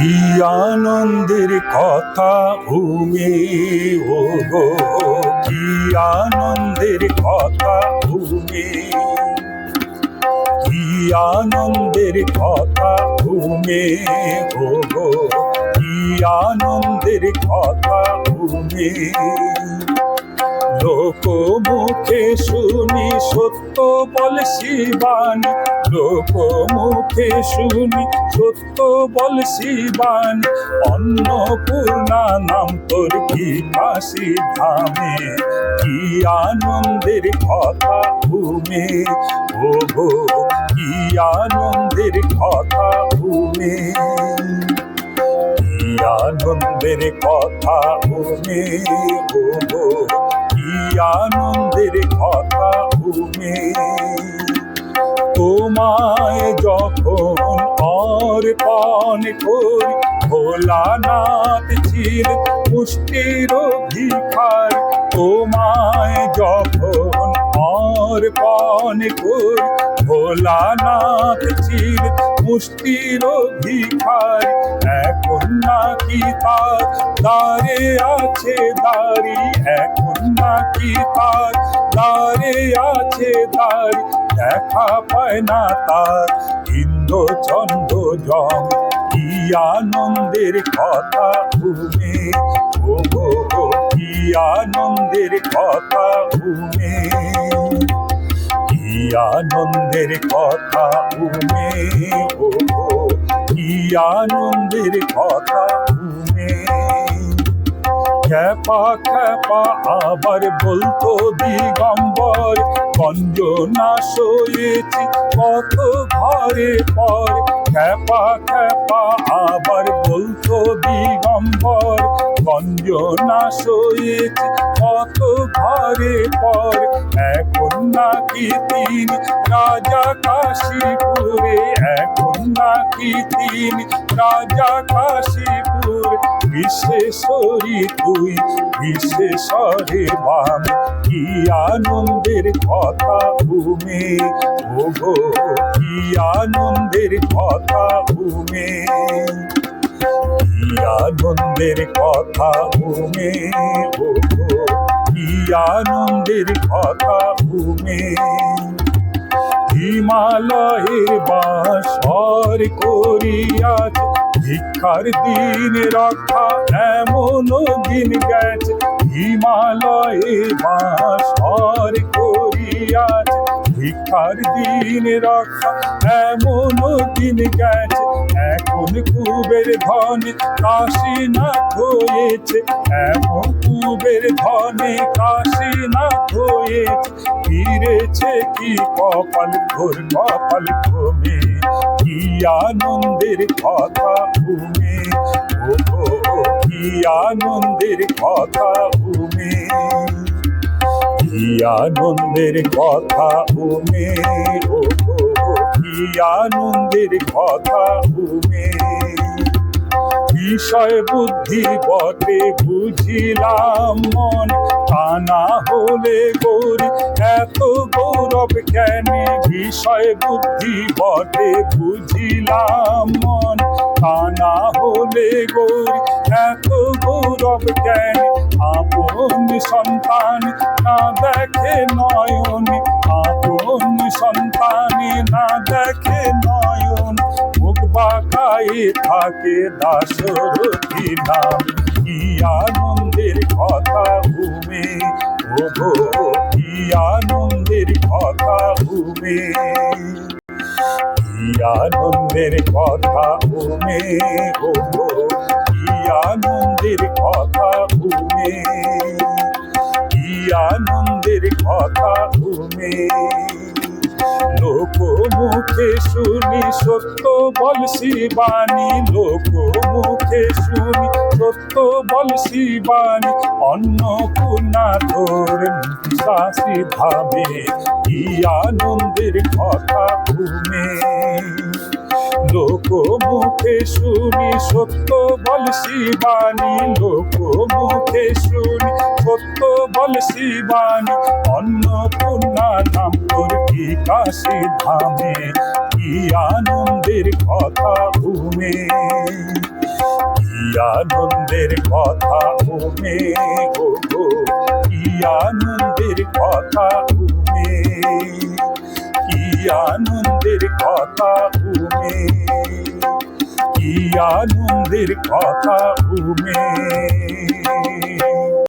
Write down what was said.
কি আনন্দের কথা ভূমি ও গো? কি আনন্দের কথা ভূমি কি আনন্দের কথা ভূমি ও গো? কি আনন্দের কথা ভূমি লোক মুখে শুনি, সত্য বল শিবানী। লোক মুখে শুনি, সত্য বল শিবানী। অন্নপূর্ণা নাম তোর কি কাশি ধামে কি আনন্দের কথা ভূমে ও গো কি আনন্দের কথা ভূমে আনন্দের কথা ভূমে গো আনন্দের কথা ভূমে। তোমায় যখন অর্পণ করি, ভোলানাথ চির মুষ্টির ভিখার তোমায় যখন অর্পণ করি, ভোলানাথ চির মুষ্টির ভিখার এখন নাকি তার দাঁড়ে আছে দাঁড়ি, এখন নাকি তার দাঁড়ে আছে দাঁড়ি দেখা পায় না তার। ইন্দ্র চন্দ্র জম কি আনন্দের কথা ভূমে ও গো কি আনন্দের কথা ভূমে কি আনন্দের কথা ভূমে ও কি আনন্দের কথা খ্যাপা খ্যাপা আবার বলতো দিগম্বর গঞ্জনা সয়েছি কত ঘরে পর। খ্যাপা খ্যাপা আবার বলতো দিগম্বর গঞ্জনা সয়েছি কত ঘরে পর। এখন নাকি তিনি, রাজা কাশীপুরে। এখন নাকি তিনি, রাজা কাশীপুর। বিশেষরি তুই বিশেষরে বাম কি আনন্দের কথা ভূমে ও গো কি আনন্দের কথা ভূমে কি আনন্দের কথা ভূমে ও গো কি আনন্দের কথা ভূমে হিমালয়ের বাসর করিয়াছ ভিক্ষার দিন রক্ষা এমন দিন গেছে। হিমালয়ে বাসর করিয়াছ। ভিক্ষার দিন রক্ষা এমন দিন গেছে। এখন কুবের ধনে কাশীনাথ হয়েছে। এমন কুবের ধনে কাশীনাথ হয়েছে। ফিরেছে কি কপাল, ঘোর কপাল ঘুমে কি আনন্দের কথা ভূমে কি আনন্দের কথা ভূমে কি আনন্দের কথা ভূমে কি আনন্দের কথা ভূমে বিষয় বুদ্ধি বটে, বুঝিলাম মন। তা হলে গৌরী, এত গৌরব জ্ঞানে বিষয় বুদ্ধি বটে, বুঝিলাম মন। তা হলে গৌরী, এত গৌরব জ্ঞানে আপন সন্তান না দেখে নয়ন। আপন সন্তানে না দেখে নয়ন। মুখ বাঁকায়ে থাকে দাসরথী নাম কি আনন্দের কথা ভূমে ও কি আনন্দের কথা ভূমে কি আনন্দের কথা ভূমে গো কি আনন্দের কথা ভূমে কি আনন্দের কথা ভূমে মুখে শুনি সত্য বল শিবানী লোক মুখে শুনি সত্য বল শিবানী অন্নপূর্ণা তোর শাসি ধামে, কি আনন্দের কথা ভূমে লোক মুখে শুনি সত্য বল শিবানী লোক মুখে শুনি সত্য বল শিবানী কাশী ধামে কি আনন্দের কথা ভূমে আনন্দের কথা ঘুমে গো? কি আনন্দের কথা ঘুমে? কি আনন্দের কথা ঘুমে? কি আনন্দের কথা ঘুমে?